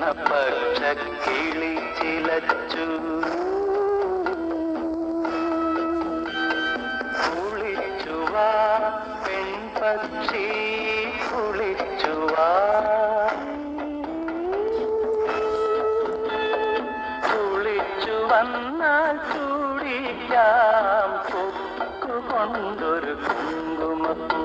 കൃഷ്ണപക്ഷ കിളി ചിലച്ചു കുളിച്ചുവാ പെൺപക്ഷി കുളിച്ചുവാ കുളിച്ചു വന്നാൽ ചൂടിക്കാം കൊക്കൊണ്ടൊരു കുങ്കുമപ്പൂ.